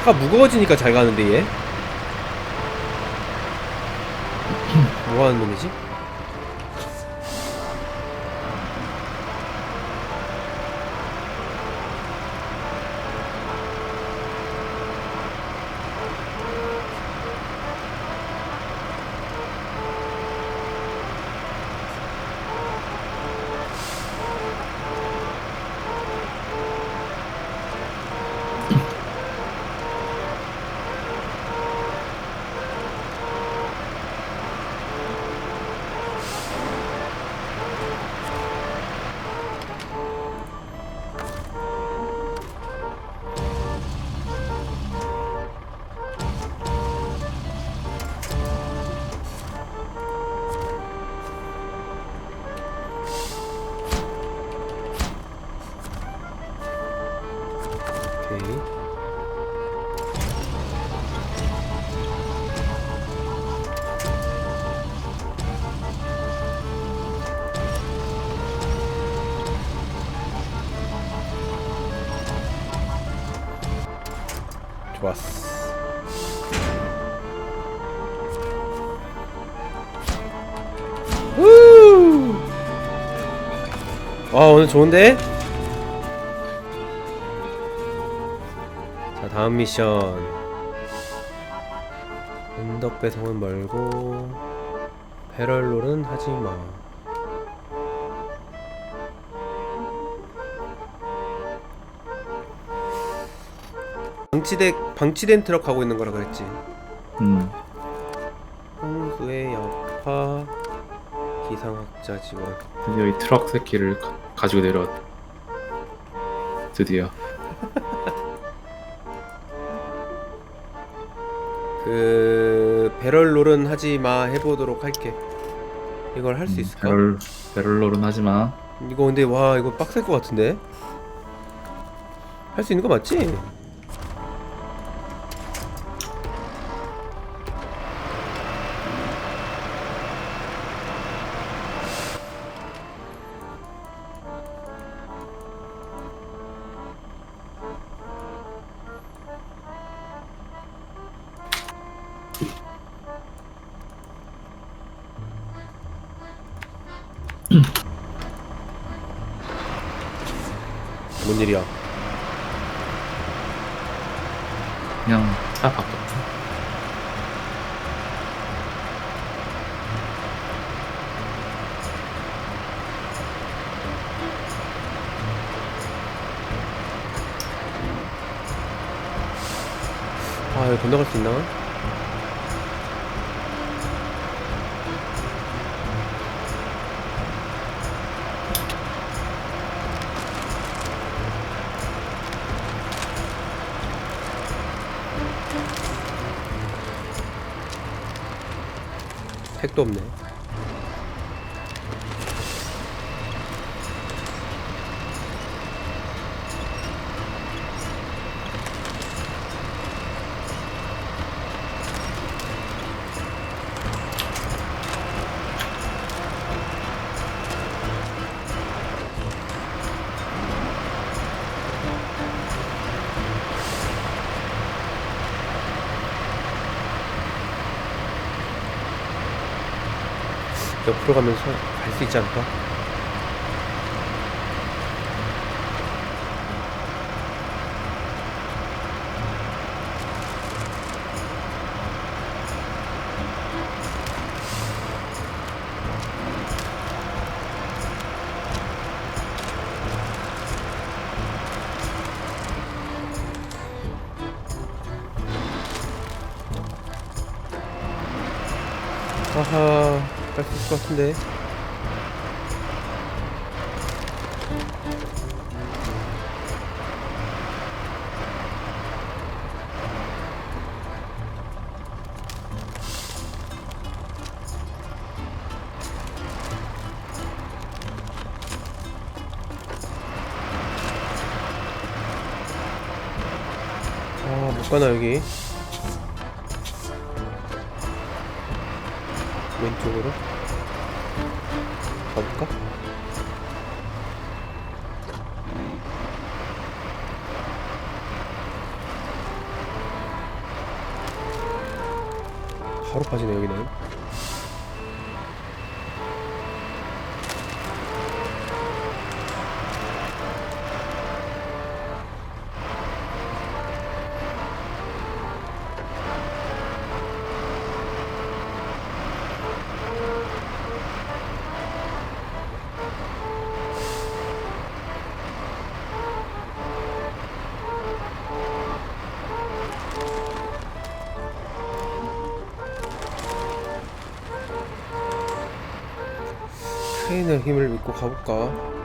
차가 무거워지니까 잘 가는데 얘. 뭐 하는 놈이지? 와 오늘 좋은데? 자 다음 미션 언덕 배송은 멀고 배럴롤은 하지마 방치대 방치된 트럭 가고 있는 거라 그랬지 음. 홍수의 여파 기상학자 지원 드디어 이 트럭 새끼를 가, 가지고 내려왔다. 드디어. 그 배럴 롤은 하지 마 해보도록 할게 이걸 할 수 음, 있을까? 배럴 배럴롤은 하지만 이거 근데 와 이거 빡셀 것 같은데 할 수 있는 거 맞지? 차 바꿨다. 아 이거 건너갈 수 있나? 택도 없네. 옆으로 가면서 갈 수 있지 않을까? 갈 수 있을 것 같은데. 아, 못 가나, 여기. 왼쪽으로 가볼까? 바로 빠지네 여기는 크레인의 힘을 믿고 가볼까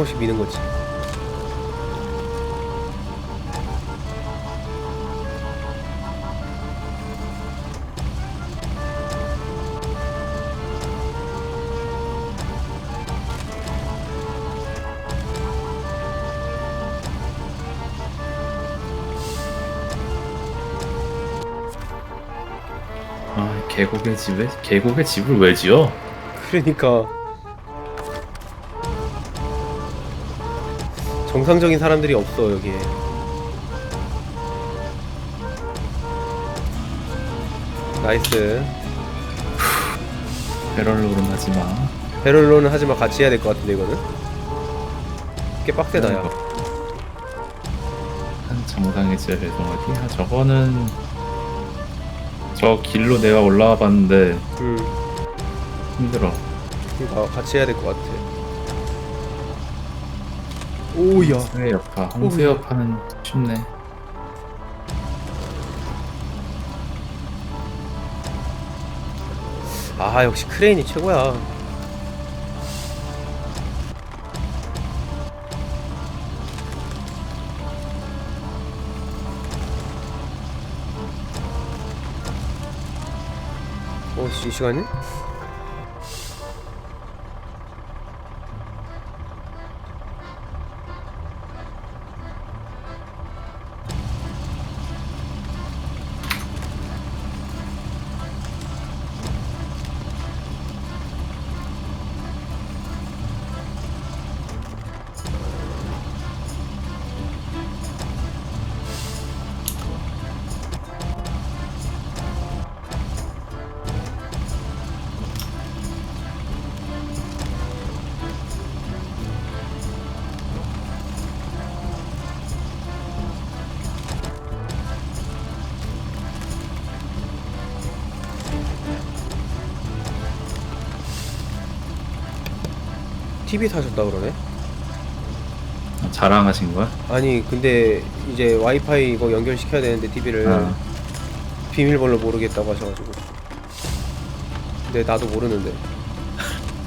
조금씩 미는 거지 아 계곡의 집에 계곡의 집을 왜 지어? 그러니까 정상적인 사람들이 없어 여기에. 나이스. 배럴로는 하지 마. 배럴로는 하지만 같이 해야 될 것 같은데 이거는. 꽤 빡세다 야. 한 정상해져야 되는 어디? 아, 저거는 저 길로 내가 올라와 봤는데 음, 힘들어. 그러니까 같이 해야 될 것 같아 오야 홍수의 여파. 홍수의 여파는 쉽네. 아 역시 크레인이 최고야 어, 씨, 이 시간이? TV 사셨다 그러네? 아, 자랑하신 거야? 아니 근데 이제 와이파이 이거 연결시켜야 되는데 TV를 아. 비밀번호 모르겠다고 하셔가지고 근데 나도 모르는데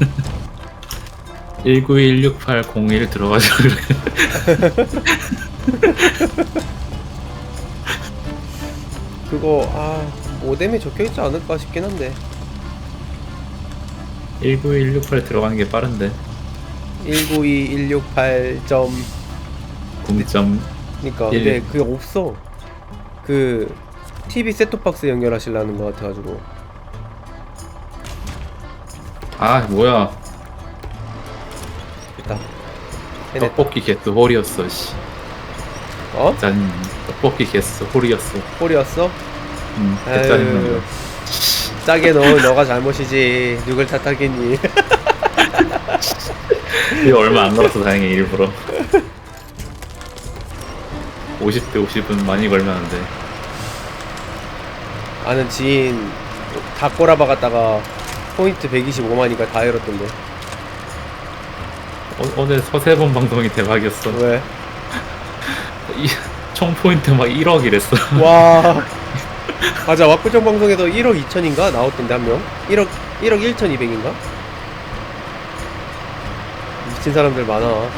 1916801 들어가자 그래. 그거 아 모뎀에 적혀있지 않을까 싶긴 한데 19168 들어가는 게 빠른데. 192168점. 공점. 그니까 일. 근데 그게 없어. 그 TV 셋톱박스 연결하시려는 것 같아가지고. 아 뭐야. 됐다. 해냈다. 떡볶이 개스 홀이었어 씨. 어? 짜증나 떡볶이 개스 홀이었어. 홀이었어? 음 아유. 짜증나 짜게 넣은 너가 잘못이지. 누굴 탓하겠니 이거 얼마 안 걸어서 다행히 일부러. 50대 50은 많이 걸면 안돼 아는 지인 다 꼬라박았다가 포인트 125만이니까 다 잃었던데. 어, 오늘 서세번 방송이 대박이었어. 왜? 이, 총 포인트 막 1억 이랬어. 와. 맞아. 왁구정 방송에서 1억 2천인가 나왔던데 한명? 1억 1억 1,200인가 미친 사람들 많아.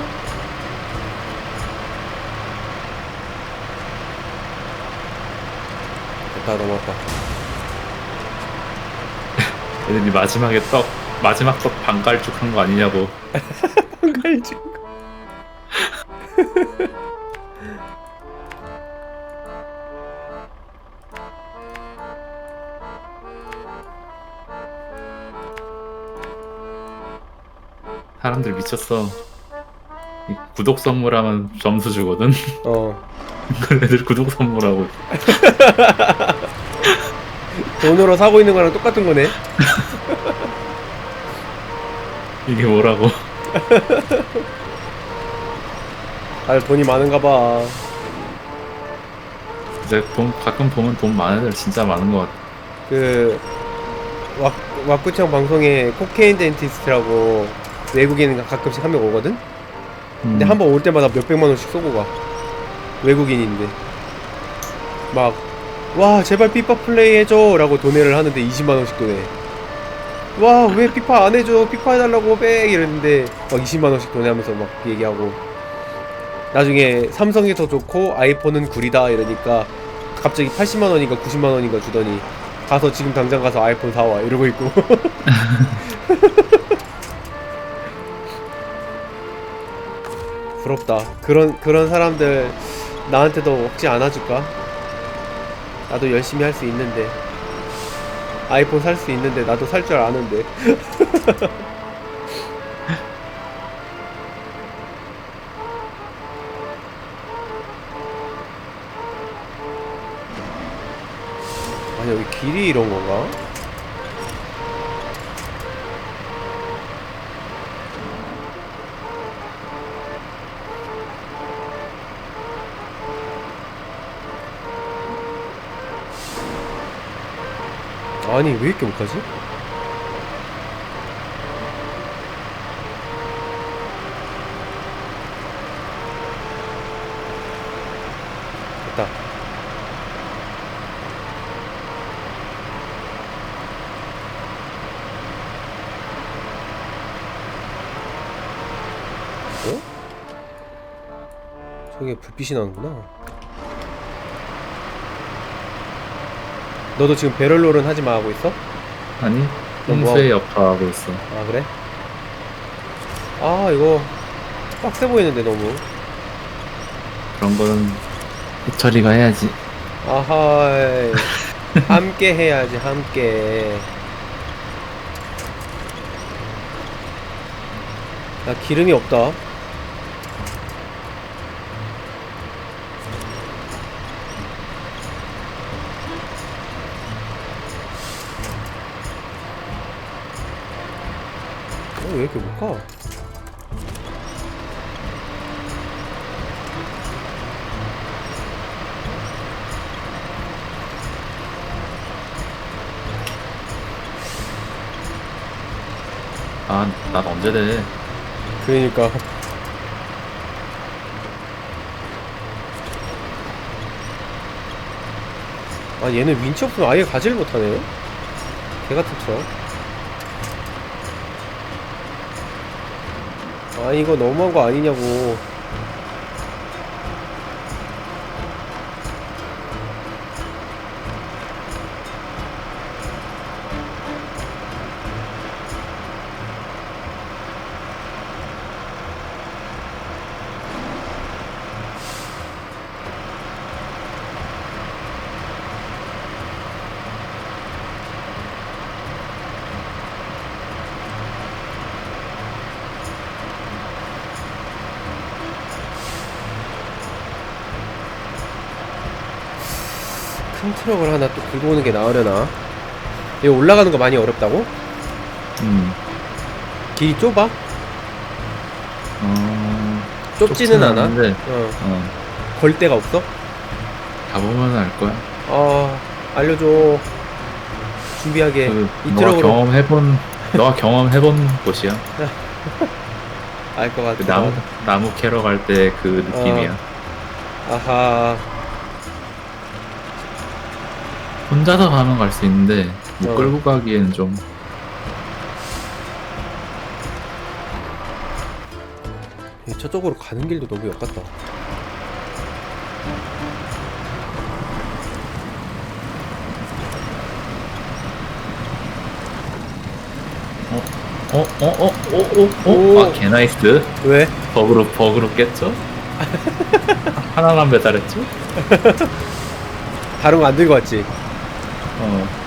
됐다 넘어갔다. 애들이 마지막에 떡 마지막 떡 반갈죽 한 거 아니냐고. 한가지 사람들 미쳤어. 이 구독 선물하면 점수 주거든? 어. 그 애들 구독 선물하고. 돈으로 사고 있는 거랑 똑같은 거네. 이게 뭐라고? 다들 돈이 많은가 봐. 이제 돈 가끔 보면 돈 많은 애들 진짜 많은 것 같아. 그 왁, 왁구청 방송에 코케인 덴티스트라고 외국인 가끔씩 한 명 오거든? 근데 음, 한번 올 때마다 몇백만 원씩 쏘고 가. 외국인인데. 막 와 제발 피파 플레이 해줘! 라고 도네를 하는데 20만 원씩 도네. 와왜 피파 안 해줘? 피파 해달라고 백! 이랬는데 막 20만 원씩 도네 하면서 막 얘기하고. 나중에 삼성이 더 좋고 아이폰은 구리다 이러니까 갑자기 80만 원인가 90만 원인가 주더니 가서 지금 당장 가서 아이폰 사와 이러고 있고 부럽다 그런 그런 사람들 나한테도 혹시 안아줄까? 나도 열심히 할 수 있는데 아이폰 살 수 있는데 나도 살 줄 아는데 아니 여기 길이 이런 건가? 아니 왜 이렇게 못하지? 됐다 어? 저게 불빛이 나는구나 너도 지금 배럴롤은 하지 마 하고 있어? 아니 너 뭐- 홍수의 여파하고 있어. 아 그래? 아 이거 빡세 보이는데 너무. 그런 거는 해철이가 해야지. 아하 함께 해야지 함께. 나 기름이 없다 왜 이렇게 못 가? 아 난 언제 돼? 그러니까. 아 얘는 윈치 없으면 아예 가지를 못하네 개같은 척 아 이거 너무한 거 아니냐고 큰 트럭을 하나 또 들고 오는 게 나으려나? 이거 올라가는 거 많이 어렵다고? 음. 길이 좁아? 어... 좁지는 않아? 않은데, 어, 어. 걸 데가 없어? 가보면 알 거야. 아 알려줘. 준비하게. 그 이 너가 트럭으로. 경험해본 너가 경험해본 곳이야. 알것 같아. 그 나무 나무 캐러 갈 때 그 느낌이야. 아하 혼자서 가면 갈 수 있는데 뭐 어. 끌고 가기에는 좀 저쪽으로 가는 길도 너무 역같다 어, 어, 어, 어, 어, 오. 어? 아, 개나이스. 왜? 버그로, 버그로 깼죠? 하나만 배달했죠? 다른 거 안 들고 왔지? 어.